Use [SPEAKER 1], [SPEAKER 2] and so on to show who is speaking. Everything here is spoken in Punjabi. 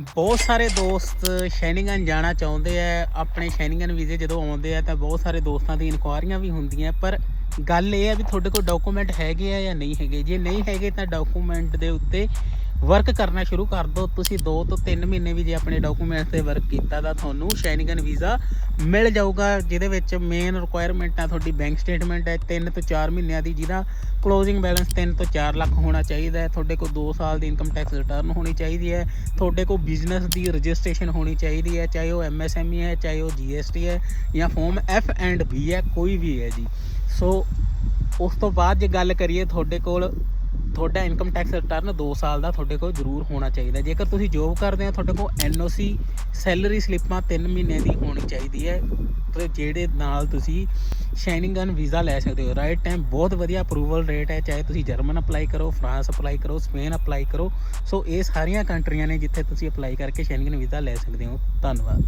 [SPEAKER 1] ਬਹੁਤ ਸਾਰੇ ਦੋਸਤ ਸ਼ੈਨਿੰਗਨ ਜਾਣਾ ਚਾਹੁੰਦੇ ਆ, ਆਪਣੇ ਸ਼ੈਨਿੰਗਨ ਵੀਜ਼ੇ ਜਦੋਂ ਆਉਂਦੇ ਆ ਤਾਂ ਬਹੁਤ ਸਾਰੇ ਦੋਸਤਾਂ ਦੀ ਇਨਕੁਆਰੀਆਂ ਵੀ ਹੁੰਦੀਆਂ, ਪਰ ਗੱਲ ਇਹ ਆ ਵੀ ਤੁਹਾਡੇ ਕੋਲ ਡਾਕੂਮੈਂਟ ਹੈਗੇ ਆ ਜਾਂ ਨਹੀਂ ਹੈਗੇ? ਜੇ ਨਹੀਂ ਹੈਗੇ ਤਾਂ ਡਾਕੂਮੈਂਟ ਦੇ ਉੱਤੇ ਵਰਕ ਕਰਨਾ ਸ਼ੁਰੂ ਕਰ ਦਿਓ। ਤੁਸੀਂ 2 ਤੋਂ 3 ਮਹੀਨੇ ਵੀ ਜੇ ਆਪਣੇ ਡਾਕੂਮੈਂਟਸ ਤੇ ਵਰਕ ਕੀਤਾ ਤਾਂ ਤੁਹਾਨੂੰ ਸ਼ੈਨਗਨ ਵੀਜ਼ਾ ਮਿਲ ਜਾਊਗਾ, ਜਿਹਦੇ ਵਿੱਚ ਮੇਨ ਰਿਕੁਆਇਰਮੈਂਟ ਆ ਤੁਹਾਡੀ ਬੈਂਕ ਸਟੇਟਮੈਂਟ ਹੈ। 3 ਤੋਂ 4 ਮਹੀਨਿਆਂ ਦੀ ਜਿਹਦਾ ਕਲੋਜ਼ਿੰਗ ਬੈਲੈਂਸ 3 ਤੋਂ 4 ਲੱਖ ਹੋਣਾ ਚਾਹੀਦਾ ਹੈ। ਤੁਹਾਡੇ ਕੋਲ 2 ਸਾਲ ਦੀ ਇਨਕਮ ਟੈਕਸ ਰਿਟਰਨ ਹੋਣੀ ਚਾਹੀਦੀ ਹੈ। ਤੁਹਾਡੇ ਕੋਲ ਬਿਜ਼ਨਸ ਦੀ ਰਜਿਸਟ੍ਰੇਸ਼ਨ ਹੋਣੀ ਚਾਹੀਦੀ ਹੈ, ਚਾਹੇ ਉਹ ਐਮਐਸਐਮਈ ਹੈ, ਚਾਹੇ ਉਹ ਜੀਐਸਟੀ ਹੈ ਜਾਂ ਫਾਰਮ ਐਫ ਐਂਡ ਬੀ ਹੈ, ਕੋਈ ਵੀ ਹੈ ਜੀ। ਸੋ ਉਸ ਤੋਂ ਬਾਅਦ ਜੇ ਗੱਲ ਕਰੀਏ ਤੁਹਾਡੇ ਕੋਲ ਤੁਹਾਡਾ ਇਨਕਮ ਟੈਕਸ ਰਿਟਰਨ 2 ਸਾਲ ਦਾ ਤੁਹਾਡੇ ਕੋਲ ਜ਼ਰੂਰ ਹੋਣਾ ਚਾਹੀਦਾ। ਜੇਕਰ ਤੁਸੀਂ ਜੋਬ ਕਰਦੇ ਹੋ, ਤੁਹਾਡੇ ਕੋਲ ਐਨਓਸੀ ਸੈਲਰੀ ਸਲਿੱਪਾਂ 3 ਮਹੀਨੇ ਦੀ ਹੋਣੀ ਚਾਹੀਦੀ ਹੈ। ਤੇ ਜਿਹੜੇ ਨਾਲ ਤੁਸੀਂ ਸ਼ਾਈਨਿੰਗਨ ਵੀਜ਼ਾ ਲੈ ਸਕਦੇ ਹੋ। ਰਾਈਟ ਟਾਈਮ ਬਹੁਤ ਵਧੀਆ ਅਪਰੂਵਲ ਰੇਟ ਹੈ। ਚਾਹੇ ਤੁਸੀਂ ਜਰਮਨ ਅਪਲਾਈ ਕਰੋ, ਫਰਾਂਸ ਅਪਲਾਈ ਕਰੋ, ਸਪੇਨ ਅਪਲਾਈ ਕਰੋ। ਸੋ ਇਹ ਸਾਰੀਆਂ ਕੰਟਰੀਆਂ ਨੇ ਜਿੱਥੇ ਤੁਸੀਂ ਅਪਲਾਈ ਕਰਕੇ ਸ਼ਾਈਨਿੰਗਨ ਵੀਜ਼ਾ ਲੈ ਸਕਦੇ ਹੋ। ਧੰਨਵਾਦ।